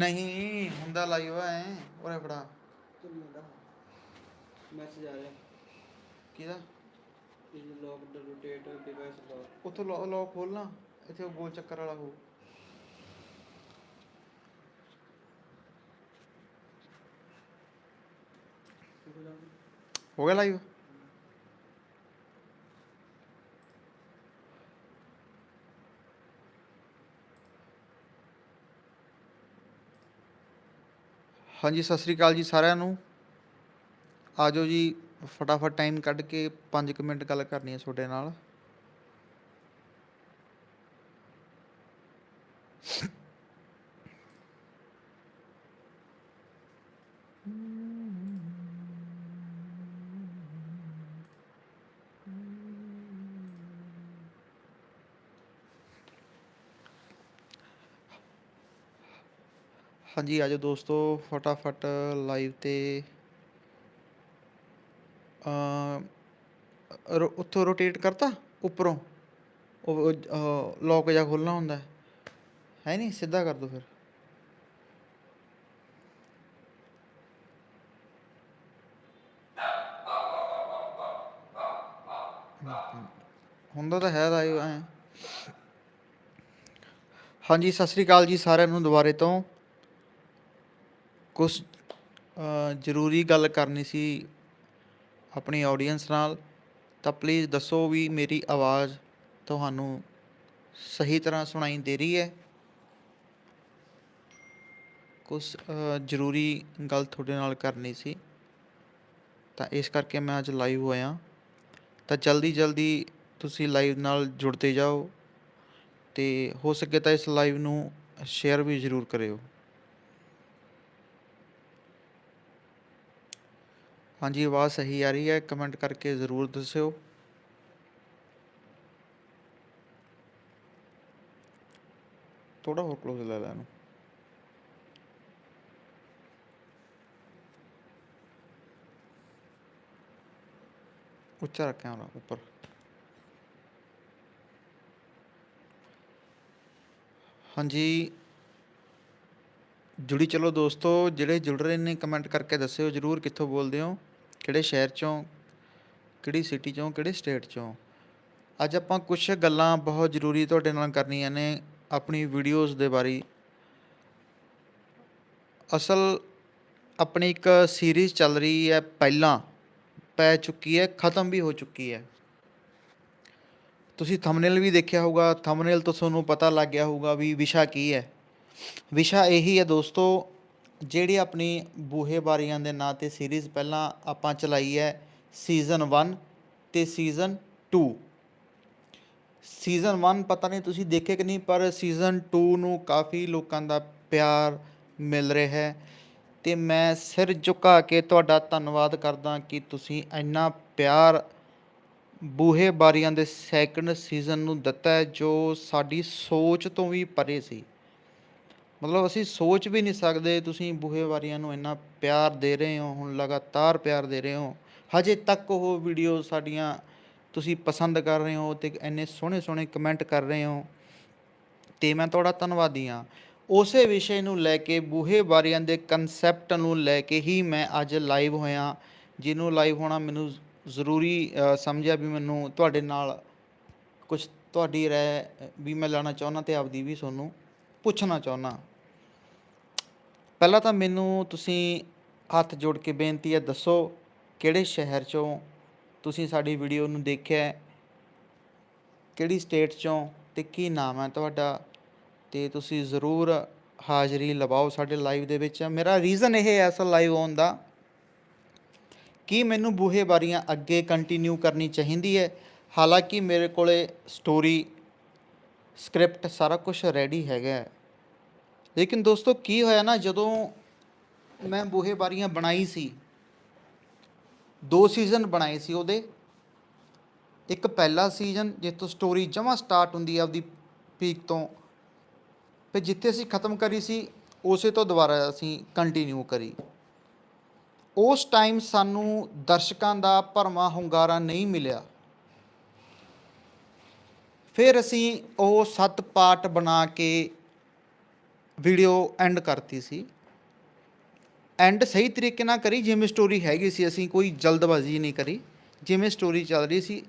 ਨਹੀਂ ਹੁੰਦਾ ਲਾਈਵ ਐ ਉਰੇ ਫੜਾ। ਜਾਂਦਾ ਮੈਸੇਜ ਆ ਰਿਹਾ। ਕਿਹਦਾ? ਇਸ lock the rotate device lock ਉੱਥੋਂ ਲੋ ਲੋਕ ਖੋਲਣਾ ਇੱਥੇ ਉਹ ਗੋਲ ਚੱਕਰ ਵਾਲਾ ਹੋ ਹੋ ਗਿਆ ਲਾਈਵ ਹਾਂਜੀ, ਸਤਿ ਸ੍ਰੀ ਅਕਾਲ ਜੀ ਸਾਰਿਆਂ ਨੂੰ। ਆਜੋ ਜੀ, ਫਟਾਫਟ ਟਾਈਮ ਕੱਢ ਕੇ 5 ਮਿੰਟ ਗੱਲ ਕਰਨੀ ਹੈ ਤੁਹਾਡੇ ਨਾਲ। ਹਾਂਜੀ ਆਜੋ ਦੋਸਤੋ, ਫਟਾਫਟ ਲਾਈਵ ਤੇ ਅ ਉੱਥੋਂ ਰੋਟੇਟ ਕਰਤਾ, ਉੱਪਰੋਂ। ਉਹ ਲੌਕ ਜਾ ਖੋਲਣਾ ਹੁੰਦਾ ਹੈ। ਹੈ ਨਹੀਂ, ਸਿੱਧਾ ਕਰ ਦੋ ਫਿਰ। ਹੁੰਦਾ ਤਾਂ ਹੈ ਦਾ ਐ। ਹਾਂਜੀ, ਸਤਿ ਸ੍ਰੀ ਅਕਾਲ ਜੀ ਸਾਰਿਆਂ ਨੂੰ ਦੁਬਾਰੇ ਤੋਂ। ਕੁਝ ਜ਼ਰੂਰੀ ਗੱਲ ਕਰਨੀ ਸੀ ਆਪਣੀ ਆਡੀਅנס ਨਾਲ, ਤਾਂ ਪਲੀਜ਼ ਦੱਸੋ ਵੀ ਮੇਰੀ ਆਵਾਜ਼ ਤੁਹਾਨੂੰ ਸਹੀ ਤਰ੍ਹਾਂ ਸੁਣਾਈ ਦੇ ਰਹੀ ਹੈ? ਕੁਝ ਜ਼ਰੂਰੀ ਗੱਲ ਤੁਹਾਡੇ ਨਾਲ ਕਰਨੀ ਸੀ, ਤਾਂ ਇਸ ਕਰਕੇ ਮੈਂ ਅੱਜ ਲਾਈਵ ਹੋਇਆ। ਤਾਂ ਜਲਦੀ ਜਲਦੀ ਤੁਸੀਂ ਲਾਈਵ ਨਾਲ ਜੁੜਦੇ ਜਾਓ, ਤੇ ਹੋ ਸਕੇ ਤਾਂ ਇਸ ਲਾਈਵ ਨੂੰ ਸ਼ੇਅਰ ਵੀ ਜ਼ਰੂਰ ਕਰਿਓ। ਹਾਂਜੀ, ਆਵਾਜ਼ ਸਹੀ ਆ ਰਹੀ ਹੈ ਕਮੈਂਟ ਕਰਕੇ ਜ਼ਰੂਰ ਦੱਸਿਓ। ਥੋੜਾ ਹੋਰ ਕਲੋਜ਼ ਲੈ ਲੈ ਇਹਨੂੰ ਉੱਚਾ ਰੱਖਿਆ ਕੈਮਰਾ ਉੱਪਰ। ਹਾਂਜੀ। ਜੁੜੀ ਚਲੋ ਦੋਸਤੋ, ਜਿਹੜੇ ਜੁੜ ਰਹੇ ਨੇ ਕਮੈਂਟ ਕਰਕੇ ਦੱਸਿਓ, ਜਰੂਰ ਕਿੱਥੋਂ ਬੋਲਦੇ ਹੋ? ਕਿਹੜੇ ਸ਼ਹਿਰ ਚੋਂ, ਕਿਹੜੀ ਸਿਟੀ ਚੋਂ, ਕਿਹੜੇ ਸਟੇਟ ਚੋਂ। ਅੱਜ ਆਪਾਂ ਕੁਝ ਗੱਲਾਂ ਬਹੁਤ ਜ਼ਰੂਰੀ ਤੁਹਾਡੇ ਨਾਲ ਕਰਨੀਆਂ ਨੇ ਆਪਣੀ ਵੀਡੀਓਜ਼ ਦੇ ਬਾਰੇ। ਅਸਲ ਆਪਣੀ ਇੱਕ ਸੀਰੀਜ਼ ਚੱਲ ਰਹੀ ਹੈ, ਪਹਿਲਾਂ ਪੈ ਚੁੱਕੀ ਹੈ, ਖਤਮ ਵੀ ਹੋ ਚੁੱਕੀ ਹੈ। ਤੁਸੀਂ ਥੰਬਨੇਲ ਵੀ ਦੇਖਿਆ ਹੋਊਗਾ ਥੰਬਨੇਲ ਤੋਂ ਤੁਹਾਨੂੰ ਪਤਾ ਲੱਗ ਗਿਆ ਹੋਊਗਾ ਵੀ ਵਿਸ਼ਾ ਕੀ ਹੈ। ਵਿਸ਼ਾ ਇਹੀ ਹੈ ਦੋਸਤੋ ਜਿਹੜੀ ਆਪਣੀ ਬੂਹੇ ਬਾਰੀਆਂ ਦੇ ਨਾਂ ਤੇ ਸੀਰੀਜ਼ ਪਹਿਲਾਂ ਆਪਾਂ ਚਲਾਈ ਹੈ ਸੀਜ਼ਨ 1 ਤੇ ਸੀਜ਼ਨ 2 ਸੀਜ਼ਨ 1 ਪਤਾ ਨਹੀਂ ਤੁਸੀਂ ਦੇਖੇ ਕਿ ਨਹੀਂ, ਪਰ ਸੀਜ਼ਨ 2 ਨੂੰ ਕਾਫੀ ਲੋਕਾਂ ਦਾ ਪਿਆਰ ਮਿਲ ਰਿਹਾ ਹੈ ਤੇ ਮੈਂ ਸਿਰ ਝੁਕਾ ਕੇ ਤੁਹਾਡਾ ਧੰਨਵਾਦ ਕਰਦਾ ਕਿ ਤੁਸੀਂ ਇੰਨਾ ਪਿਆਰ ਬੂਹੇ ਬਾਰੀਆਂ ਦੇ ਸੈਕੰਡ ਸੀਜ਼ਨ ਨੂੰ ਦਿੱਤਾ ਹੈ, ਜੋ ਸਾਡੀ ਸੋਚ ਤੋਂ ਵੀ ਪਰੇ ਸੀ। ਮਤਲਬ ਅਸੀਂ ਸੋਚ ਵੀ ਨਹੀਂ ਸਕਦੇ ਤੁਸੀਂ ਬੂਹੇਵਾਰੀਆਂ ਨੂੰ ਇੰਨਾ ਪਿਆਰ ਦੇ ਰਹੇ ਹੋ, ਹੁਣ ਲਗਾਤਾਰ ਪਿਆਰ ਦੇ ਰਹੇ ਹੋ। ਹਜੇ ਤੱਕ ਉਹ ਵੀਡੀਓ ਸਾਡੀਆਂ ਤੁਸੀਂ ਪਸੰਦ ਕਰ ਰਹੇ ਹੋ ਤੇ ਇੰਨੇ ਸੋਹਣੇ ਸੋਹਣੇ ਕਮੈਂਟ ਕਰ ਰਹੇ ਹੋ। ਤੇ ਮੈਂ ਤੁਹਾਡਾ ਧੰਨਵਾਦੀ ਹਾਂ। ਉਸੇ ਵਿਸ਼ੇ ਨੂੰ ਲੈ ਕੇ ਬੂਹੇਵਾਰੀਆਂ ਦੇ ਕਨਸੈਪਟ ਨੂੰ ਲੈ ਕੇ ਹੀ ਮੈਂ ਅੱਜ ਲਾਈਵ ਹੋਇਆ। ਜਿਹਨੂੰ ਲਾਈਵ ਹੋਣਾ ਮੈਨੂੰ ਜ਼ਰੂਰੀ ਸਮਝਿਆ ਵੀ ਮੈਨੂੰ ਤੁਹਾਡੇ ਨਾਲ ਕੁਝ ਤੁਹਾਡੀ ਰਾਏ ਵੀ ਮੈਂ ਲੈਣਾ ਚਾਹੁੰਦਾ ਤੇ ਆਪਦੀ ਵੀ ਤੁਹਾਨੂੰ ਪੁੱਛਣਾ ਚਾਹੁੰਦਾ। ਪਹਿਲਾਂ ਤਾਂ ਮੈਨੂੰ ਤੁਸੀਂ ਹੱਥ ਜੋੜ ਕੇ ਬੇਨਤੀ ਹੈ, ਦੱਸੋ ਕਿਹੜੇ ਸ਼ਹਿਰ ਚੋਂ ਤੁਸੀਂ ਸਾਡੀ ਵੀਡੀਓ ਨੂੰ ਦੇਖਿਆ ਕਿਹੜੀ ਸਟੇਟ ਚੋਂ ਤੇ ਕੀ ਨਾਮ ਹੈ ਤੁਹਾਡਾ? ਤੇ ਤੁਸੀਂ ਜ਼ਰੂਰ ਹਾਜ਼ਰੀ ਲਵਾਓ ਸਾਡੇ ਲਾਈਵ ਦੇ ਵਿੱਚ। ਮੇਰਾ ਰੀਜ਼ਨ ਇਹ ਹੈ ਅਸਲ ਲਾਈਵ ਆਉਣ ਦਾ ਕਿ ਮੈਨੂੰ ਬੂਹੇ ਬਾਰੀਆਂ ਅੱਗੇ ਕੰਟੀਨਿਊ ਕਰਨੀ ਚਾਹੀਦੀ ਹੈ। ਹਾਲਾਂਕਿ ਮੇਰੇ ਕੋਲੇ ਸਟੋਰੀ ਸਕ੍ਰਿਪਟ ਸਾਰਾ ਕੁਝ ਰੈਡੀ ਹੈਗਾ ਹੈ। ਲੇਕਿਨ ਦੋਸਤੋ, ਕੀ ਹੋਇਆ ਨਾ, ਜਦੋਂ ਮੈਂ ਬੂਹੇ ਬਾਰੀਆਂ ਬਣਾਈ ਸੀ, ਦੋ ਸੀਜ਼ਨ ਬਣਾਏ ਸੀ ਉਹਦੇ। ਇੱਕ ਪਹਿਲਾ ਸੀਜ਼ਨ ਜਿੱਥੋਂ ਸਟੋਰੀ ਜਮਾ ਸਟਾਰਟ ਹੁੰਦੀ ਆ ਆਪਦੀ ਪੀਕ ਤੋਂ, ਤੇ ਜਿੱਥੇ ਅਸੀਂ ਖਤਮ ਕਰੀ ਸੀ, ਉਸੇ ਤੋਂ ਦੁਬਾਰਾ ਅਸੀਂ ਕੰਟੀਨਿਊ ਕਰੀ। ਉਸ ਟਾਈਮ ਸਾਨੂੰ ਦਰਸ਼ਕਾਂ ਦਾ ਭਰਮਾ ਹੁੰਗਾਰਾ ਨਹੀਂ ਮਿਲਿਆ। ਫਿਰ ਅਸੀਂ ਉਹ ਸੱਤ ਪਾਰਟ ਬਣਾ ਕੇ ਵੀਡੀਓ ਐਂਡ ਕਰਤੀ ਸੀ। ਐਂਡ ਸਹੀ ਤਰੀਕੇ ਨਾਲ ਕਰੀ, ਜਿਵੇਂ ਸਟੋਰੀ ਹੈਗੀ ਸੀ, ਅਸੀਂ ਕੋਈ ਜਲਦਬਾਜ਼ੀ ਨਹੀਂ ਕਰੀ। ਜਿਵੇਂ ਸਟੋਰੀ ਚੱਲ ਰਹੀ ਸੀ,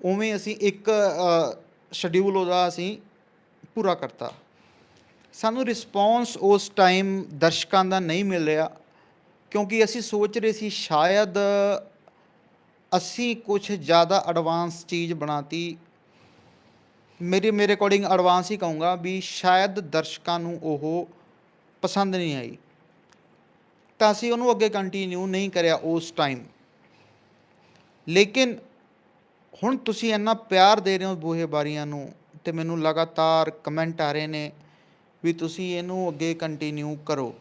ਉਵੇਂ ਅਸੀਂ ਇੱਕ ਸ਼ਡਿਊਲ ਉਹਦਾ ਅਸੀਂ ਪੂਰਾ ਕਰਤਾ। ਸਾਨੂੰ ਰਿਸਪੌਂਸ ਉਸ ਟਾਈਮ ਦਰਸ਼ਕਾਂ ਦਾ ਨਹੀਂ ਮਿਲ ਰਿਹਾ, ਕਿਉਂਕਿ ਅਸੀਂ ਸੋਚ ਰਹੇ ਸੀ ਸ਼ਾਇਦ ਅਸੀਂ ਕੁਝ ਜ਼ਿਆਦਾ ਐਡਵਾਂਸ ਚੀਜ਼ ਬਣਾਤੀ ਮੇਰੇ ਮੇਰੇ ਅਕੋਰਡਿੰਗ ਐਡਵਾਂਸ ਹੀ ਕਹੂੰਗਾ ਵੀ ਸ਼ਾਇਦ ਦਰਸ਼ਕਾਂ ਨੂੰ ਉਹ ਪਸੰਦ ਨਹੀਂ ਆਈ ਤਾਂ ਅਸੀਂ ਉਹਨੂੰ ਅੱਗੇ ਕੰਟੀਨਿਊ ਨਹੀਂ ਕਰਿਆ ਉਸ ਟਾਈਮ ਲੇਕਿਨ ਹੁਣ ਤੁਸੀਂ ਇੰਨਾ ਪਿਆਰ ਦੇ ਰਹੇ ਹੋ ਬੂਹੇ ਬਾਰੀਆਂ ਨੂੰ ਤੇ ਮੈਨੂੰ ਲਗਾਤਾਰ ਕਮੈਂਟ ਆ ਰਹੇ ਨੇ ਵੀ ਤੁਸੀਂ ਇਹਨੂੰ ਅੱਗੇ ਕੰਟੀਨਿਊ ਕਰੋ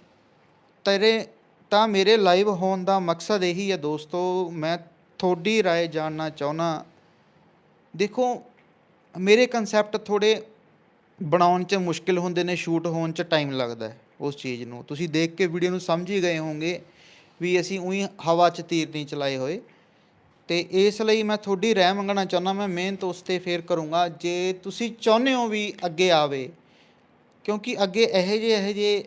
ਤੇਰੇ ਤਾਂ ਮੇਰੇ ਲਾਈਵ ਹੋਣ ਦਾ ਮਕਸਦ ਇਹੀ ਹੈ ਦੋਸਤੋ ਮੈਂ ਤੁਹਾਡੀ رائے ਜਾਣਨਾ ਚਾਹੁੰਦਾ ਦੇਖੋ ਮੇਰੇ ਕਨਸੈਪਟ ਥੋੜੇ ਬਣਾਉਣ 'ਚ ਮੁਸ਼ਕਿਲ ਹੁੰਦੇ ਨੇ ਸ਼ੂਟ ਹੋਣ 'ਚ ਟਾਈਮ ਲੱਗਦਾ ਹੈ ਉਸ ਚੀਜ਼ ਨੂੰ। ਤੁਸੀਂ ਦੇਖ ਕੇ ਵੀਡੀਓ ਨੂੰ ਸਮਝ ਹੀ ਗਏ ਹੋਵੋਗੇ ਵੀ ਅਸੀਂ ਉਹੀ ਹਵਾ 'ਚ ਤੀਰ ਨਹੀਂ ਚਲਾਏ ਹੋਏ। ਤੇ ਇਸ ਲਈ ਮੈਂ ਤੁਹਾਡੀ ਰਹਿ ਮੰਗਣਾ ਚਾਹੁੰਦਾ ਮੈਂ ਮਿਹਨਤ ਉਸ ਤੇ ਫੇਰ ਕਰੂੰਗਾ। ਜੇ ਤੁਸੀਂ ਚਾਹੁੰਦੇ ਹੋ ਵੀ ਅੱਗੇ ਆਵੇ ਕਿਉਂਕਿ ਅੱਗੇ ਇਹੋ ਜਿਹੇ ਇਹੋ ਜਿਹੇ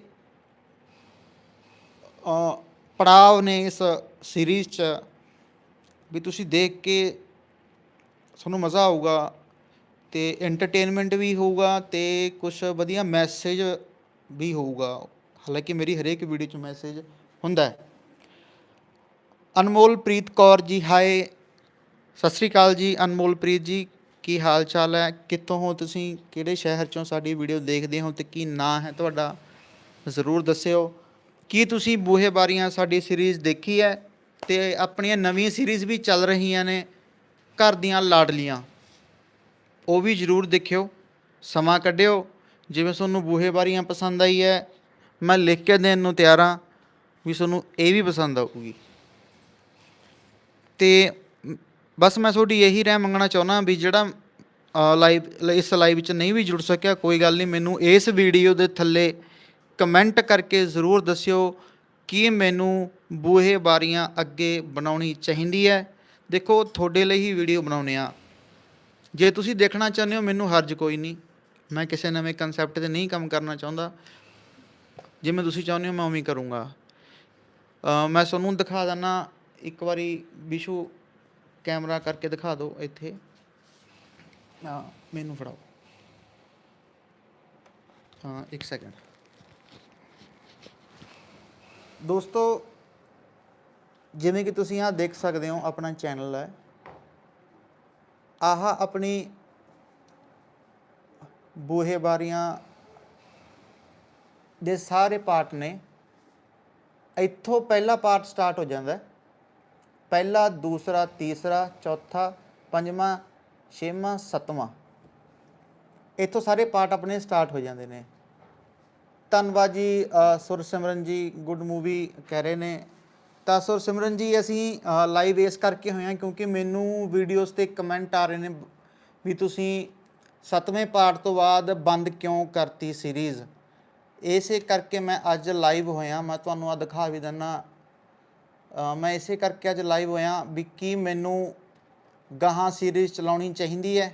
ਅ, ਪੜਾਵ ਨੇ ਇਸ ਸੀਰੀਜ਼ 'ਚ ਵੀ ਤੁਸੀਂ ਦੇਖ ਕੇ ਤੁਹਾਨੂੰ ਮਜ਼ਾ ਆਊਗਾ। ਤੇ ਐਂਟਰਟੇਨਮੈਂਟ ਵੀ ਹੋਊਗਾ ਤੇ ਕੁਝ ਵਧੀਆ ਮੈਸੇਜ ਵੀ ਹੋਊਗਾ। ਹਾਲਾਂਕਿ ਮੇਰੀ ਹਰੇਕ ਵੀਡੀਓ 'ਚ ਮੈਸੇਜ ਹੁੰਦਾ ਹੈ। ਅਨਮੋਲ ਪ੍ਰੀਤ ਕੌਰ ਜੀ ਹਾਏ ਸਤਿ ਸ੍ਰੀ ਅਕਾਲ ਜੀ ਅਨਮੋਲ ਪ੍ਰੀਤ ਜੀ, ਕੀ ਹਾਲ ਚਾਲ ਹੈ? ਕਿੱਥੋਂ ਹੋ ਤੁਸੀਂ? ਕਿਹੜੇ ਸ਼ਹਿਰ ਚੋਂ ਸਾਡੀ ਵੀਡੀਓ ਦੇਖਦੇ ਹੋ ਤੇ ਕੀ ਨਾਂ ਹੈ ਤੁਹਾਡਾ? ਜ਼ਰੂਰ ਦੱਸਿਓ। ਕੀ ਤੁਸੀਂ ਬੂਹੇ ਬਾਰੀਆਂ ਸਾਡੀ ਸੀਰੀਜ਼ ਦੇਖੀ ਹੈ? ਤੇ ਆਪਣੀਆਂ ਨਵੀਆਂ ਸੀਰੀਜ਼ ਵੀ ਚੱਲ ਰਹੀਆਂ ਨੇ ਘਰ ਦੀਆਂ ਲਾਡਲੀਆਂ। ਉਹ ਵੀ ਜ਼ਰੂਰ ਦੇਖਿਓ, ਸਮਾਂ ਕੱਢਿਓ। ਜਿਵੇਂ ਤੁਹਾਨੂੰ ਬੂਹੇ ਬਾਰੀਆਂ ਪਸੰਦ ਆਈ ਹੈ, ਮੈਂ ਲਿਖ ਕੇ ਦੇਣ ਨੂੰ ਤਿਆਰ ਹਾਂ ਵੀ ਤੁਹਾਨੂੰ ਇਹ ਵੀ ਪਸੰਦ ਆਊਗੀ। ਤੇ ਬਸ ਮੈਂ ਤੁਹਾਡੀ ਇਹੀ ਰਹਿ ਮੰਗਣਾ ਚਾਹੁੰਦਾ ਵੀ ਜਿਹੜਾ ਲਾਈਵ, ਇਸ ਲਾਈਵ ਵਿੱਚ ਨਹੀਂ ਵੀ ਜੁੜ ਸਕਿਆ, ਕੋਈ ਗੱਲ ਨਹੀਂ, ਮੈਨੂੰ ਇਸ ਵੀਡੀਓ ਦੇ ਥੱਲੇ ਕਮੈਂਟ ਕਰਕੇ ਜ਼ਰੂਰ ਦੱਸਿਓ ਕਿ ਮੈਨੂੰ ਬੂਹੇ ਬਾਰੀਆਂ ਅੱਗੇ ਬਣਾਉਣੀ ਚਾਹੀਦੀ ਹੈ। ਦੇਖੋ, ਤੁਹਾਡੇ ਲਈ ਹੀ ਵੀਡੀਓ ਬਣਾਉਨੇ ਆ ਜੇ ਤੁਸੀਂ ਦੇਖਣਾ ਚਾਹੁੰਦੇ ਹੋ, ਮੈਨੂੰ ਹਰਜ ਕੋਈ ਨਹੀਂ। ਮੈਂ ਕਿਸੇ ਨਵੇਂ ਕਨਸੈਪਟ ਤੇ ਨਹੀਂ ਕੰਮ ਕਰਨਾ ਚਾਹੁੰਦਾ। ਜਿਵੇਂ ਤੁਸੀਂ ਚਾਹੁੰਦੇ ਹੋ, ਮੈਂ ਉਵੇਂ ਕਰੂੰਗਾ। ਮੈਂ ਤੁਹਾਨੂੰ ਦਿਖਾ ਦਿੰਦਾ, ਇੱਕ ਵਾਰੀ ਵਿਸ਼ੂ ਕੈਮਰਾ ਕਰਕੇ ਦਿਖਾ ਦਿਓ ਇੱਥੇ। ਹਾਂ ਮੈਨੂੰ ਫੜਾਓ। ਹਾਂ ਇੱਕ ਸੈਕਿੰਡ ਦੋਸਤੋ, ਜਿਵੇਂ ਕਿ ਤੁਸੀਂ ਆਹ ਦੇਖ ਸਕਦੇ ਹੋ, ਆਪਣਾ ਚੈਨਲ ਹੈ। ਆਹ ਆਪਣੀ ਬੂਹੇ ਬਾਰੀਆਂ ਦੇ ਸਾਰੇ ਪਾਰਟ ਨੇ। ਇੱਥੋਂ ਪਹਿਲਾ ਪਾਰਟ ਸਟਾਰਟ ਹੋ ਜਾਂਦਾ ਪਹਿਲਾ ਦੂਸਰਾ ਤੀਸਰਾ ਚੌਥਾ ਪੰਜਵਾਂ ਛੇਵਾਂ ਸੱਤਵਾਂ। ਇੱਥੋਂ ਸਾਰੇ ਪਾਰਟ ਆਪਣੇ ਸਟਾਰਟ ਹੋ ਜਾਂਦੇ ਨੇ। ਧੰਨਵਾਦ ਜੀ ਅ, ਸੁਰਸਿਮਰਨ ਜੀ ਗੁੱਡ ਮੂਵੀ ਕਹਿ ਰਹੇ ਨੇ। ਤਾਂ ਸਰ ਸਿਮਰਨ ਜੀ, ਅਸੀਂ ਲਾਈਵ ਇਸ ਕਰਕੇ ਹੋਏ ਹਾਂ ਕਿਉਂਕਿ ਮੈਨੂੰ ਵੀਡੀਓਜ਼ ਤੇ ਕਮੈਂਟ ਆ ਰਹੇ ਨੇ ਵੀ ਤੁਸੀਂ ਸੱਤਵੇਂ ਪਾਰਟ ਤੋਂ ਬਾਅਦ ਬੰਦ ਕਿਉਂ ਕਰਤੀ ਸੀਰੀਜ਼ ਇਸੇ ਕਰਕੇ ਮੈਂ ਅੱਜ ਲਾਈਵ ਹੋਇਆ। ਮੈਂ ਤੁਹਾਨੂੰ ਆ ਦਿਖਾ ਵੀ ਦਿੰਨਾ। ਮੈਂ ਇਸੇ ਕਰਕੇ ਅੱਜ ਲਾਈਵ ਹੋਇਆ ਵੀ ਕੀ ਮੈਨੂੰ ਗਾਹਾਂ ਸੀਰੀਜ਼ ਚਲਾਉਣੀ ਚਾਹੀਦੀ ਹੈ।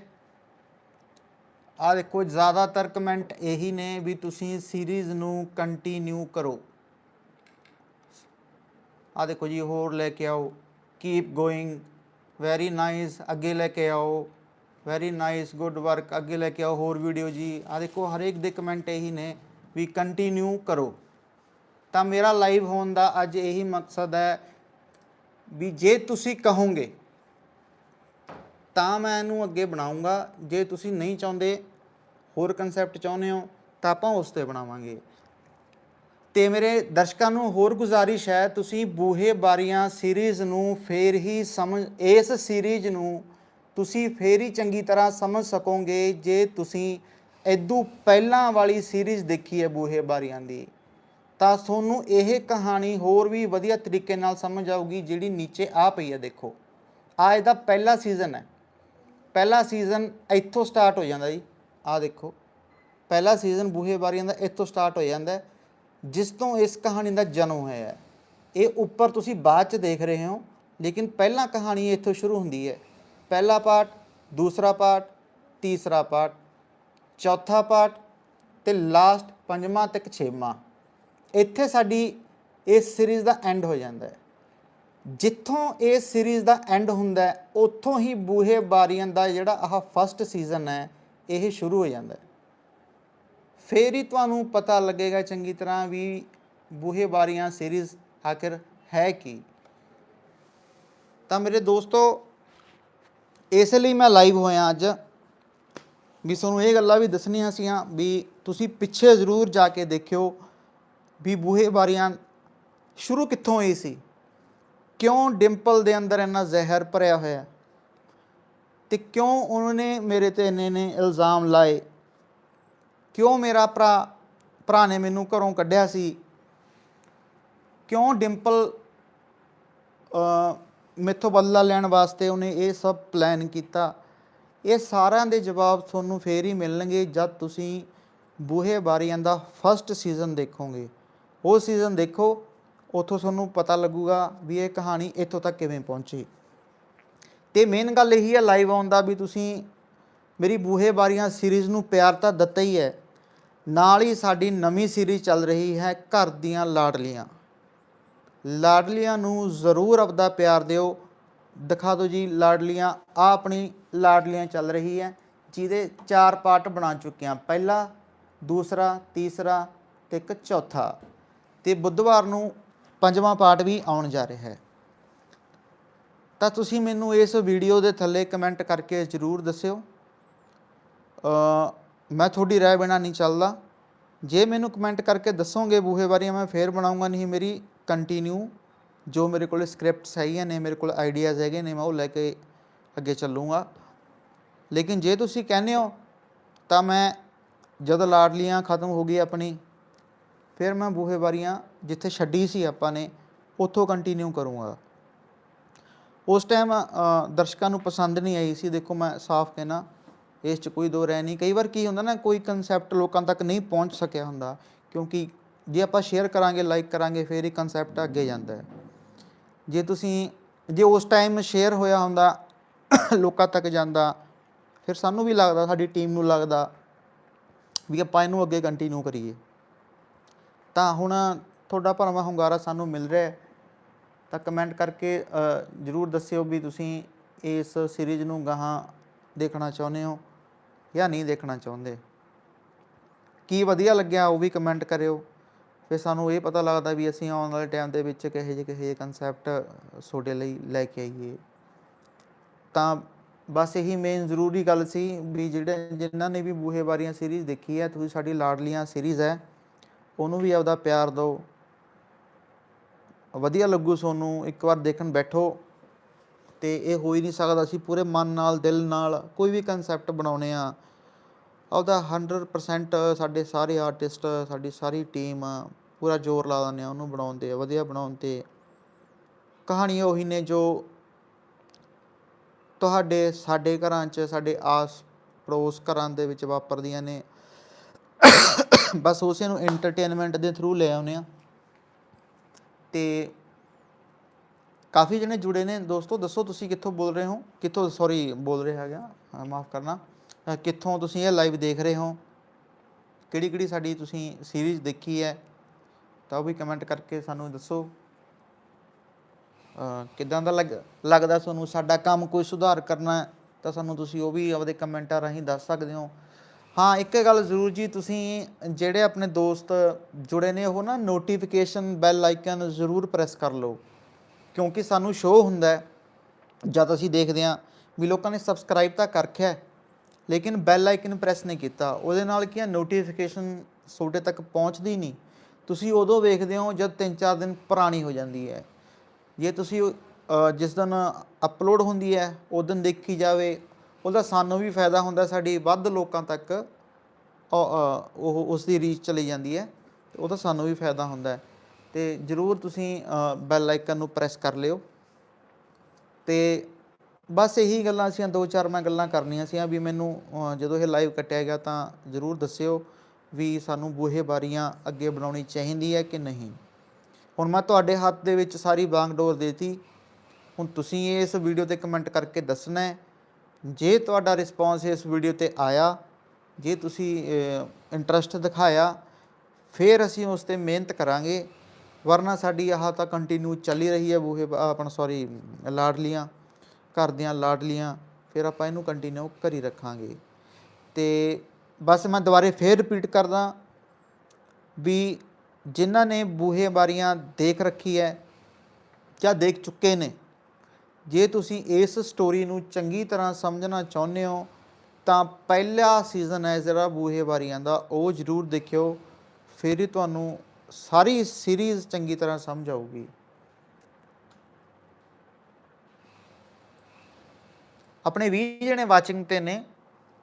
ਆ ਦੇਖੋ, ਜ਼ਿਆਦਾਤਰ ਕਮੈਂਟ ਇਹੀ ਨੇ ਵੀ ਤੁਸੀਂ ਸੀਰੀਜ਼ ਨੂੰ ਕੰਟੀਨਿਊ ਕਰੋ। ਆ ਦੇਖੋ ਜੀ, ਹੋਰ ਲੈ ਕੇ ਆਓ। ਕੀਪ ਗੋਇੰਗ ਵੈਰੀ ਨਾਈਸ ਅੱਗੇ ਲੈ ਕੇ ਆਓ। ਵੈਰੀ ਨਾਈਸ ਗੁੱਡ ਵਰਕ ਅੱਗੇ ਲੈ ਕੇ ਆਓ ਹੋਰ ਵੀਡੀਓ ਜੀ। ਆ ਦੇਖੋ, ਹਰੇਕ ਦੇ ਕਮੈਂਟ ਇਹੀ ਨੇ ਵੀ ਕੰਟੀਨਿਊ ਕਰੋ। ਤਾਂ ਮੇਰਾ ਲਾਈਵ ਹੋਣ ਦਾ ਅੱਜ ਇਹੀ ਮਕਸਦ ਹੈ ਵੀ ਜੇ ਤੁਸੀਂ ਕਹੋਗੇ, ਤਾਂ ਮੈਂ ਇਹਨੂੰ ਅੱਗੇ ਬਣਾਉਂਗਾ। ਜੇ ਤੁਸੀਂ ਨਹੀਂ ਚਾਹੁੰਦੇ, ਹੋਰ ਕਨਸੈਪਟ ਚਾਹੁੰਦੇ ਹੋ, ਤਾਂ ਆਪਾਂ ਉਸ ਤੇ ਬਣਾਵਾਂਗੇ। ਤੇ ਮੇਰੇ ਦਰਸ਼ਕਾਂ ਨੂੰ ਹੋਰ ਗੁਜ਼ਾਰਿਸ਼ ਹੈ ਤੁਸੀਂ ਬੂਹੇ ਬਾਰੀਆਂ ਸੀਰੀਜ਼ ਨੂੰ ਫੇਰ ਹੀ ਸਮਝ ਇਸ ਸੀਰੀਜ਼ ਨੂੰ ਤੁਸੀਂ ਫੇਰ ਹੀ ਚੰਗੀ ਤਰ੍ਹਾਂ ਸਮਝ ਸਕੋਗੇ ਜੇ ਤੁਸੀਂ ਇਦੋਂ ਪਹਿਲਾਂ ਵਾਲੀ ਸੀਰੀਜ਼ ਦੇਖੀ ਹੈ ਬੂਹੇ ਬਾਰੀਆਂ ਦੀ। ਤਾਂ ਤੁਹਾਨੂੰ ਇਹ ਕਹਾਣੀ ਹੋਰ ਵੀ ਵਧੀਆ ਤਰੀਕੇ ਨਾਲ ਸਮਝ ਆਊਗੀ ਜਿਹੜੀ ਨੀਚੇ ਆ ਪਈ ਹੈ ਦੇਖੋ। ਆ ਇਹਦਾ ਪਹਿਲਾ ਸੀਜ਼ਨ ਹੈ। ਪਹਿਲਾ ਸੀਜ਼ਨ ਇੱਥੋਂ ਸਟਾਰਟ ਹੋ ਜਾਂਦਾ ਜੀ। ਆ ਦੇਖੋ। ਪਹਿਲਾ ਸੀਜ਼ਨ ਬੂਹੇ ਬਾਰੀਆਂ ਦਾ ਇੱਥੋਂ ਸਟਾਰਟ ਹੋ ਜਾਂਦਾ ਹੈ, ਜਿਸ ਤੋਂ ਇਸ ਕਹਾਣੀ ਦਾ ਜਨਮ ਹੋਇਆ ਹੈ। ਇਹ ਉੱਪਰ ਤੁਸੀਂ ਬਾਅਦ ਚ ਦੇਖ ਰਹੇ ਹੋ, ਲੇਕਿਨ ਪਹਿਲਾਂ ਕਹਾਣੀ ਇੱਥੋਂ ਸ਼ੁਰੂ ਹੁੰਦੀ ਹੈ। ਪਹਿਲਾ ਪਾਠ, ਦੂਸਰਾ ਪਾਠ, ਤੀਸਰਾ ਪਾਠ, ਚੌਥਾ ਪਾਠ ਤੇ ਲਾਸਟ ਪੰਜਵਾਂ ਤੱਕ ਛੇਵਾਂ। ਇੱਥੇ ਸਾਡੀ ਇਸ ਸੀਰੀਜ਼ ਦਾ ਐਂਡ ਹੋ ਜਾਂਦਾ ਹੈ। ਜਿੱਥੋਂ ਇਹ ਸੀਰੀਜ਼ ਦਾ ਐਂਡ ਹੁੰਦਾ ਹੈ, ਉੱਥੋਂ ਹੀ ਬੂਹੇ ਬਾਰੀਆਂ ਦਾ ਜਿਹੜਾ ਆਹ ਫਸਟ ਸੀਜ਼ਨ ਹੈ, ਇਹ ਸ਼ੁਰੂ ਹੋ ਜਾਂਦਾ ਹੈ। ਫੇਰ ਹੀ ਤੁਹਾਨੂੰ ਪਤਾ ਲੱਗੇਗਾ ਚੰਗੀ ਤਰ੍ਹਾਂ ਵੀ ਬੂਹੇ ਬਾਰੀਆਂ ਸੀਰੀਜ਼ ਆਖਿਰ ਹੈ ਕੀ। ਤਾਂ ਮੇਰੇ ਦੋਸਤੋ, ਇਸ ਲਈ ਮੈਂ ਲਾਈਵ ਹੋਇਆ ਅੱਜ ਵੀ ਤੁਹਾਨੂੰ ਇਹ ਗੱਲਾਂ ਵੀ ਦੱਸਣੀਆਂ ਸੀਆਂ ਵੀ ਤੁਸੀਂ ਪਿੱਛੇ ਜ਼ਰੂਰ ਜਾ ਕੇ ਦੇਖਿਓ ਵੀ ਬੂਹੇ ਬਾਰੀਆਂ ਸ਼ੁਰੂ ਕਿੱਥੋਂ ਹੋਈ ਸੀ। ਕਿਉਂ ਡਿੰਪਲ ਦੇ ਅੰਦਰ ਇੰਨਾ ਜ਼ਹਿਰ ਭਰਿਆ ਹੋਇਆ ਤੇ ਕਿਉਂ ਉਹਨਾਂ ਨੇ ਮੇਰੇ ਤੇ ਇੰਨੇ ਨੇ ਇਲਜ਼ਾਮ ਲਾਏ ਕਿਉਂ ਮੇਰਾ ਭਰਾ ਭਰਾ ਨੇ ਮੈਨੂੰ ਘਰੋਂ ਕੱਢਿਆ ਸੀ? ਕਿਉਂ ਡਿੰਪਲ ਅ ਮੈਥੋਂ ਬਦਲਾ ਲੈਣ ਵਾਸਤੇ ਉਹਨੇ ਇਹ ਸਭ ਪਲਾਨ ਕੀਤਾ? ਇਹ ਸਾਰਿਆਂ ਦੇ ਜਵਾਬ ਤੁਹਾਨੂੰ ਫੇਰ ਹੀ ਮਿਲਣਗੇ ਜਦ ਤੁਸੀਂ ਬੂਹੇ ਬਾਰੀਆਂ ਦਾ ਫਸਟ ਸੀਜ਼ਨ ਦੇਖੋਗੇ। ਉਹ ਸੀਜ਼ਨ ਦੇਖੋ, ਉੱਥੋਂ ਤੁਹਾਨੂੰ ਪਤਾ ਲੱਗੂਗਾ ਵੀ ਇਹ ਕਹਾਣੀ ਇੱਥੋਂ ਤੱਕ ਕਿਵੇਂ ਪਹੁੰਚੀ। ਤੇ ਮੇਨ ਗੱਲ ਇਹੀ ਹੈ ਲਾਈਵ ਆਉਣ ਦਾ ਵੀ ਤੁਸੀਂ ਮੇਰੀ ਬੂਹੇ ਬਾਰੀਆਂ ਸੀਰੀਜ਼ ਨੂੰ ਪਿਆਰ ਤਾਂ ਦਿੱਤਾ ਹੀ ਹੈ। ਨਾਲ ਹੀ ਸਾਡੀ ਨਵੀਂ ਸੀਰੀਜ਼ ਚੱਲ ਰਹੀ ਹੈ ਘਰ ਦੀਆਂ ਲਾਡਲੀਆਂ। ਲਾਡਲੀਆਂ ਨੂੰ ਜ਼ਰੂਰ ਆਪਦਾ ਪਿਆਰ ਦਿਓ। ਦਿਖਾ ਦਿਓ ਜੀ, ਲਾਡਲੀਆਂ ਆ ਆਪਣੀ ਲਾਡਲੀਆਂ ਚੱਲ ਰਹੀ ਹੈ, ਜਿਹਦੇ ਚਾਰ ਪਾਰਟ ਬਣਾ ਚੁੱਕੇ ਹਾਂ। ਪਹਿਲਾ, ਦੂਸਰਾ, ਤੀਸਰਾ ਤੇ ਇੱਕ ਚੌਥਾ। ਤੇ ਬੁੱਧਵਾਰ ਨੂੰ ਪੰਜਵਾਂ ਪਾਰਟ ਵੀ ਆਉਣ ਜਾ ਰਿਹਾ ਹੈ। ਤਾਂ ਤੁਸੀਂ ਮੈਨੂੰ ਇਸ ਵੀਡੀਓ ਦੇ ਥੱਲੇ ਕਮੈਂਟ ਕਰਕੇ ਜ਼ਰੂਰ ਦੱਸਿਓ। ਅ ਮੈਂ ਤੁਹਾਡੀ ਰਾਏ ਬਿਨਾਂ ਨਹੀਂ ਚੱਲਦਾ। ਜੇ ਮੈਨੂੰ ਕਮੈਂਟ ਕਰਕੇ ਦੱਸੋਗੇ ਬੂਹੇ ਬਾਰੇ ਮੈਂ ਫੇਰ ਬਣਾਉਂਗਾ ਨਹੀਂ ਮੇਰੀ ਕੰਟੀਨਿਊ ਜੋ ਮੇਰੇ ਕੋਲ ਸਕ੍ਰਿਪਟਸ ਹੈਗੀਆਂ ਨੇ, ਮੇਰੇ ਕੋਲ ਆਈਡੀਆਜ਼ ਹੈਗੇ ਨੇ, ਮੈਂ ਉਹ ਲੈ ਕੇ ਅੱਗੇ ਚੱਲੂੰਗਾ। ਲੇਕਿਨ ਜੇ ਤੁਸੀਂ ਕਹਿੰਦੇ ਹੋ, ਤਾਂ ਮੈਂ ਜਦੋਂ ਲਾਡਲੀਆਂ ਖਤਮ ਹੋ ਗਈ ਆਪਣੀ, ਫਿਰ ਮੈਂ ਬੂਹੇ ਬਾਰੀਆਂ ਜਿੱਥੇ ਛੱਡੀ ਸੀ ਆਪਾਂ ਨੇ, ਉੱਥੋਂ ਕੰਟੀਨਿਊ ਕਰੂੰਗਾ। ਉਸ ਟਾਈਮ ਦਰਸ਼ਕਾਂ ਨੂੰ ਪਸੰਦ ਨਹੀਂ ਆਈ ਸੀ, ਦੇਖੋ ਮੈਂ ਸਾਫ਼ ਕਹਿਣਾ। ਇਸ 'ਚ ਕੋਈ ਦੋ ਰਹਿ ਨਹੀਂ। ਕਈ ਵਾਰ ਕੀ ਹੁੰਦਾ ਨਾ, ਕੋਈ ਕਨਸੈਪਟ ਲੋਕਾਂ ਤੱਕ ਨਹੀਂ ਪਹੁੰਚ ਸਕਿਆ ਹੁੰਦਾ, ਕਿਉਂਕਿ ਜੇ ਆਪਾਂ ਸ਼ੇਅਰ ਕਰਾਂਗੇ ਲਾਈਕ ਕਰਾਂਗੇ, ਫਿਰ ਇਹ ਕਨਸੈਪਟ ਅੱਗੇ ਜਾਂਦਾ ਹੈ। ਜੇ ਤੁਸੀਂ, ਜੇ ਉਸ ਟਾਈਮ ਸ਼ੇਅਰ ਹੋਇਆ ਹੁੰਦਾ, ਲੋਕਾਂ ਤੱਕ ਜਾਂਦਾ, ਫਿਰ ਸਾਨੂੰ ਵੀ ਲੱਗਦਾ, ਸਾਡੀ ਟੀਮ ਨੂੰ ਲੱਗਦਾ ਵੀ ਆਪਾਂ ਇਹਨੂੰ ਅੱਗੇ ਕੰਟੀਨਿਊ ਕਰੀਏ। ਤਾਂ ਹੁਣ ਤੁਹਾਡਾ ਭਰਵਾਂ ਹੁੰਗਾਰਾ ਸਾਨੂੰ ਮਿਲ ਰਿਹਾ ਹੈ। ਤਾਂ ਕਮੈਂਟ ਕਰਕੇ ਜਰੂਰ ਦੱਸਿਓ ਵੀ ਤੁਸੀਂ ਇਸ ਸੀਰੀਜ਼ ਨੂੰ ਗਾਹਾਂ ਦੇਖਣਾ ਚਾਹੁੰਦੇ ਹੋ। ਜਾਂ ਨਹੀਂ ਦੇਖਣਾ ਚਾਹੁੰਦੇ? ਕੀ ਵਧੀਆ ਲੱਗਿਆ ਉਹ ਵੀ ਕਮੈਂਟ ਕਰਿਓ। ਫਿਰ ਸਾਨੂੰ ਇਹ ਪਤਾ ਲੱਗਦਾ ਵੀ ਅਸੀਂ ਆਉਣ ਵਾਲੇ ਟਾਈਮ ਦੇ ਵਿੱਚ ਕਿਹੋ ਜਿਹੇ ਕਿਹੋ ਜਿਹੇ ਕਨਸੈਪਟ ਤੁਹਾਡੇ ਲਈ ਲੈ ਕੇ ਆਈਏ। ਤਾਂ ਬਸ ਇਹੀ ਮੇਨ ਜ਼ਰੂਰੀ ਗੱਲ ਸੀ ਵੀ ਜਿਹੜੇ ਜਿਨ੍ਹਾਂ ਨੇ ਵੀ ਬੂਹੇ ਬਾਰੀਆਂ ਸੀਰੀਜ਼ ਦੇਖੀ ਹੈ, ਤੁਸੀਂ ਸਾਡੀ ਲਾਡਲੀਆਂ ਸੀਰੀਜ਼ ਹੈ, ਉਹਨੂੰ ਵੀ ਆਪਦਾ ਪਿਆਰ ਦਿਓ। ਵਧੀਆ ਲੱਗੂ ਤੁਹਾਨੂੰ, ਇੱਕ ਵਾਰ ਦੇਖਣ ਬੈਠੋ। ਤੇ ਇਹ ਹੋ ਹੀ ਨਹੀਂ ਸਕਦਾ ਅਸੀਂ ਪੂਰੇ ਮਨ ਨਾਲ, ਦਿਲ ਨਾਲ ਕੋਈ ਵੀ ਕਨਸੈਪਟ ਬਣਾਉਨੇ ਆ। ਉਹਦਾ 100% ਸਾਡੇ ਸਾਰੇ ਆਰਟਿਸਟ ਸਾਡੀ ਸਾਰੀ ਟੀਮ ਪੂਰਾ ਜ਼ੋਰ ਲਾ ਦਿੰਦੇ ਆ ਉਹਨੂੰ ਬਣਾਉਣ ਤੇ, ਵਧੀਆ ਬਣਾਉਣ ਤੇ। ਕਹਾਣੀਆਂ ਉਹੀ ਨੇ ਜੋ ਤੁਹਾਡੇ, ਸਾਡੇ ਘਰਾਂ 'ਚ, ਸਾਡੇ ਆਸ ਪੜੋਸ ਘਰਾਂ ਦੇ ਵਿੱਚ ਵਾਪਰਦੀਆਂ ਨੇ। ਬਸ ਉਸੇ ਨੂੰ ਐਂਟਰਟੇਨਮੈਂਟ ਦੇ ਥਰੂ ਲੈ ਆਉਂਦੇ ਆ। ਤੇ ਕਾਫੀ ਜਣੇ ਜੁੜੇ ਨੇ। ਦੋਸਤੋ ਦੱਸੋ ਤੁਸੀਂ ਕਿੱਥੋਂ ਬੋਲ ਰਹੇ ਹੋ? ਕਿੱਥੋਂ ਸੌਰੀ ਬੋਲ ਰਹੇ ਹੈਗਾ। ਮਾਫ ਕਰਨਾ। ਕਿੱਥੋਂ ਤੁਸੀਂ ਇਹ ਲਾਈਵ ਦੇਖ ਰਹੇ ਹੋ? ਕਿਹੜੀ ਕਿਹੜੀ ਸਾਡੀ ਤੁਸੀਂ ਸੀਰੀਜ਼ ਦੇਖੀ ਹੈ? ਤਾਂ ਉਹ ਵੀ ਕਮੈਂਟ ਕਰਕੇ ਸਾਨੂੰ ਦੱਸੋ। ਅ, ਕਿੱਦਾਂ ਦਾ ਲੱਗ ਲੱਗਦਾ ਤੁਹਾਨੂੰ? ਸਾਡਾ ਕੰਮ ਕੋਈ ਸੁਧਾਰ ਕਰਨਾ ਤਾਂ ਸਾਨੂੰ ਤੁਸੀਂ ਉਹ ਵੀ ਆਪਦੇ ਕਮੈਂਟਾਂ ਰਾਹੀਂ ਦੱਸ ਸਕਦੇ ਹੋ। ਹਾਂ ਇੱਕ ਗੱਲ ਜ਼ਰੂਰ ਜੀ ਤੁਸੀਂ ਜਿਹੜੇ ਆਪਣੇ ਦੋਸਤ ਜੁੜੇ ਨੇ ਉਹ ਨਾ ਨੋਟੀਫਿਕੇਸ਼ਨ ਬੈਲ ਆਈਕਨ ਜ਼ਰੂਰ ਪ੍ਰੈਸ ਕਰ ਲਓ। ਕਿਉਂਕਿ ਸਾਨੂੰ ਸ਼ੋਅ ਹੁੰਦਾ ਜਦ ਅਸੀਂ ਦੇਖਦੇ ਹਾਂ ਵੀ ਲੋਕਾਂ ਨੇ ਸਬਸਕ੍ਰਾਈਬ ਤਾਂ ਕਰ ਰੱਖਿਆ ਲੇਕਿਨ ਬੈਲ ਆਈਕਨ ਪ੍ਰੈਸ ਨਹੀਂ ਕੀਤਾ। ਉਹਦੇ ਨਾਲ ਕੀ ਹੈ? ਨੋਟੀਫਿਕੇਸ਼ਨ ਤੁਹਾਡੇ ਤੱਕ ਪਹੁੰਚਦੀ ਨਹੀਂ। ਤੁਸੀਂ ਉਦੋਂ ਵੇਖਦੇ ਹੋ ਜਦ 3-4 ਦਿਨ ਪੁਰਾਣੀ ਹੋ ਜਾਂਦੀ ਹੈ। ਜੇ ਤੁਸੀਂ ਜਿਸ ਦਿਨ ਅਪਲੋਡ ਹੁੰਦੀ ਹੈ, ਉਸ ਦਿਨ ਦੇਖੀ ਜਾਵੇ, ਉਹਦਾ ਸਾਨੂੰ ਵੀ ਫਾਇਦਾ ਹੁੰਦਾ, ਸਾਡੀ ਵੱਧ ਲੋਕਾਂ ਤੱਕ ਉਹ, ਉਸ ਦੀ ਰੀਚ ਚਲੀ ਜਾਂਦੀ ਹੈ। ਉਹਦਾ ਸਾਨੂੰ ਵੀ ਫਾਇਦਾ ਹੁੰਦਾ ਹੈ। ਤੇ ਜਰੂਰ ਤੁਸੀਂ ਬੈਲ ਆਈਕਨ ਨੂੰ ਪ੍ਰੈਸ ਕਰ ਲਿਓ। ਤੇ ਬਸ ਇਹੀ ਗੱਲਾਂ ਸੀਆਂ ਦੋ ਚਾਰ ਮੈਂ ਗੱਲਾਂ ਕਰਨੀਆਂ ਸੀ, ਵੀ ਮੈਨੂੰ ਜਦੋਂ ਇਹ ਲਾਈਵ ਕੱਟਿਆ ਗਿਆ ਤਾਂ ਜਰੂਰ ਦੱਸਿਓ ਵੀ ਸਾਨੂੰ ਬੂਹੇ ਬਾਰੀਆਂ ਅੱਗੇ ਬਣਾਉਣੀ ਚਾਹੀਦੀ ਹੈ ਕਿ ਨਹੀਂ। ਹੁਣ ਮੈਂ ਤੁਹਾਡੇ ਹੱਥ ਦੇ ਵਿੱਚ ਸਾਰੀ ਬਾਂਗਡੋਰ ਦੇਤੀ। ਹੁਣ ਤੁਸੀਂ ਇਸ ਵੀਡੀਓ ਤੇ ਕਮੈਂਟ ਕਰਕੇ ਦੱਸਣਾ ਹੈ, ਜੇ ਤੁਹਾਡਾ ਰਿਸਪੌਂਸ ਇਸ ਵੀਡੀਓ ਤੇ ਆਇਆ, ਜੇ ਤੁਸੀਂ ਇੰਟਰਸਟ ਦਿਖਾਇਆ, ਫਿਰ ਅਸੀਂ ਉਸ ਤੇ ਮਿਹਨਤ ਕਰਾਂਗੇ। ਵਰਨਾ ਸਾਡੀ ਆਹ ਤਾਂ ਕੰਟੀਨਿਊ ਚੱਲ ਹੀ ਰਹੀ ਹੈ ਬੂਹੇ ਬ- ਆਪਣਾ ਸੌਰੀ ਲਾਡਲੀਆਂ, ਘਰਦਿਆਂ ਲਾਡਲੀਆਂ, ਫਿਰ ਆਪਾਂ ਇਹਨੂੰ ਕੰਟੀਨਿਊ ਕਰੀ ਰੱਖਾਂਗੇ। ਤੇ ਬਸ ਮੈਂ ਦੁਬਾਰੇ ਫੇਰ ਰਿਪੀਟ ਕਰਦਾ ਵੀ ਜਿਨ੍ਹਾਂ ਨੇ ਬੂਹੇ ਬਾਰੀਆਂ ਦੇਖ ਰੱਖੀ ਹੈ ਜਾਂ ਦੇਖ ਚੁੱਕੇ ਨੇ, ਜੇ ਤੁਸੀਂ ਇਸ ਸਟੋਰੀ ਨੂੰ ਚੰਗੀ ਤਰ੍ਹਾਂ ਸਮਝਣਾ ਚਾਹੁੰਦੇ ਹੋ, ਤਾਂ ਪਹਿਲਾ ਸੀਜ਼ਨ ਹੈ ਜਿਹੜਾ ਬੂਹੇ ਬਾਰੀਆਂ ਦਾ, ਉਹ ਜ਼ਰੂਰ ਦੇਖਿਓ। ਫਿਰ ਹੀ ਤੁਹਾਨੂੰ ਸਾਰੀ ਸੀਰੀਜ਼ ਚੰਗੀ ਤਰ੍ਹਾਂ ਸਮਝ ਆਊਗੀ। ਆਪਣੇ 20 ਜਣੇ ਵਾਚਿੰਗ ਤੇ ਨੇ,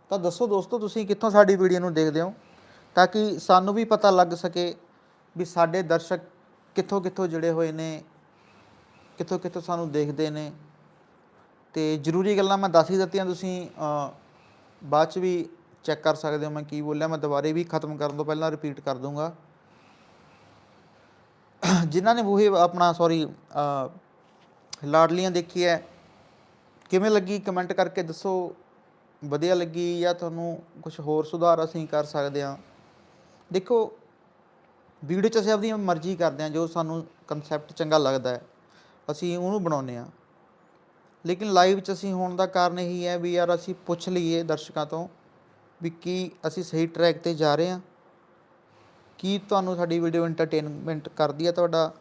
ਤਾਂ ਦੱਸੋ ਦੋਸਤੋ ਤੁਸੀਂ ਕਿੱਥੋਂ ਸਾਡੀ ਵੀਡੀਓ ਨੂੰ ਦੇਖਦੇ ਹੋ, ਤਾਂ ਕਿ ਸਾਨੂੰ ਵੀ ਪਤਾ ਲੱਗ ਸਕੇ ਵੀ ਸਾਡੇ ਦਰਸ਼ਕ ਕਿੱਥੋਂ ਕਿੱਥੋਂ ਜੁੜੇ ਹੋਏ ਨੇ ਕਿੱਥੋਂ ਕਿੱਥੋਂ ਸਾਨੂੰ ਦੇਖਦੇ ਨੇ। ਤੇ ਜ਼ਰੂਰੀ ਗੱਲਾਂ ਮੈਂ ਦੱਸ ਹੀ ਦਿੱਤੀਆਂ, ਤੁਸੀਂ ਬਾਅਦ ਚ ਵੀ ਚੈੱਕ ਕਰ ਸਕਦੇ ਹੋ ਮੈਂ ਕੀ ਬੋਲਿਆ, ਮੈਂ ਦੁਬਾਰੇ ਵੀ ਖਤਮ ਕਰਨ ਤੋਂ ਪਹਿਲਾਂ ਰਿਪੀਟ ਕਰ ਦੂੰਗਾ। ਜਿਨ੍ਹਾਂ ਨੇ ਬੂਹੇ ਆਪਣਾ ਸੌਰੀ ਲਾਡਲੀਆਂ ਦੇਖੀ ਹੈ, ਕਿਵੇਂ ਲੱਗੀ? ਕਮੈਂਟ ਕਰਕੇ ਦੱਸੋ। ਵਧੀਆ ਲੱਗੀ ਜਾਂ ਤੁਹਾਨੂੰ ਕੁਝ ਹੋਰ ਸੁਧਾਰ ਅਸੀਂ ਕਰ ਸਕਦੇ ਹਾਂ? ਦੇਖੋ, ਵੀਡੀਓ 'ਚ ਅਸੀਂ ਆਪਣੀ ਮਰਜ਼ੀ ਕਰਦੇ ਹਾਂ, ਜੋ ਸਾਨੂੰ ਕਨਸੈਪਟ ਚੰਗਾ ਲੱਗਦਾ ਹੈ। ਅਸੀਂ ਉਹਨੂੰ ਬਣਾਉਂਦੇ ਹਾਂ। ਲੇਕਿਨ ਲਾਈਵ 'ਚ ਅਸੀਂ ਹੋਣ ਦਾ ਕਾਰਨ ਇਹੀ ਹੈ ਵੀ ਯਾਰ ਅਸੀਂ ਪੁੱਛ ਲਈਏ ਦਰਸ਼ਕਾਂ ਤੋਂ ਵੀ ਕੀ ਅਸੀਂ ਸਹੀ ਟਰੈਕ ਤੇ ਜਾ ਰਹੇ ਹਾਂ। ਕੀ ਤੁਹਾਨੂੰ ਸਾਡੀ ਵੀਡੀਓ ਐਂਟਰਟੇਨਮੈਂਟ ਕਰਦੀ ਹੈ ਤੁਹਾਡਾ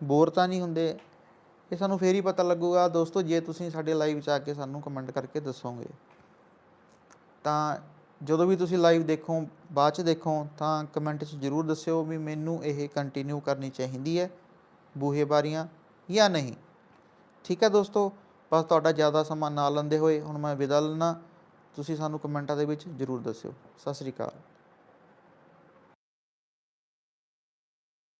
ਬੋਰ ਤਾਂ ਨਹੀਂ ਹੁੰਦੇ? ਇਹ ਸਾਨੂੰ ਫੇਰ ਹੀ ਪਤਾ ਲੱਗੂਗਾ। ਦੋਸਤੋ, ਜੇ ਤੁਸੀਂ ਸਾਡੇ ਲਾਈਵ 'ਚ ਆ ਕੇ ਸਾਨੂੰ ਕਮੈਂਟ ਕਰਕੇ ਦੱਸੋਗੇ, ਤਾਂ ਜਦੋਂ ਵੀ ਤੁਸੀਂ ਲਾਈਵ ਦੇਖੋ, ਬਾਅਦ 'ਚ ਦੇਖੋ, ਤਾਂ ਕਮੈਂਟ 'ਚ ਜ਼ਰੂਰ ਦੱਸਿਓ ਵੀ ਮੈਨੂੰ ਇਹ ਕੰਟੀਨਿਊ ਕਰਨੀ ਚਾਹੀਦੀ ਹੈ, ਬੂਹੇ ਬਾਰੀਆਂ ਜਾਂ ਨਹੀਂ। ਠੀਕ ਹੈ ਦੋਸਤੋ, ਬਸ ਤੁਹਾਡਾ ਜ਼ਿਆਦਾ ਸਮਾਂ ਨਾ ਲੰਦੇ ਹੋਏ ਹੁਣ ਮੈਂ ਵਿਦਾ ਲੈਣਾ ਤੁਸੀਂ ਸਾਨੂੰ ਕਮੈਂਟਾਂ ਦੇ ਵਿੱਚ ਜ਼ਰੂਰ ਦੱਸਿਓ। ਸਤਿ ਸ੍ਰੀ ਅਕਾਲ।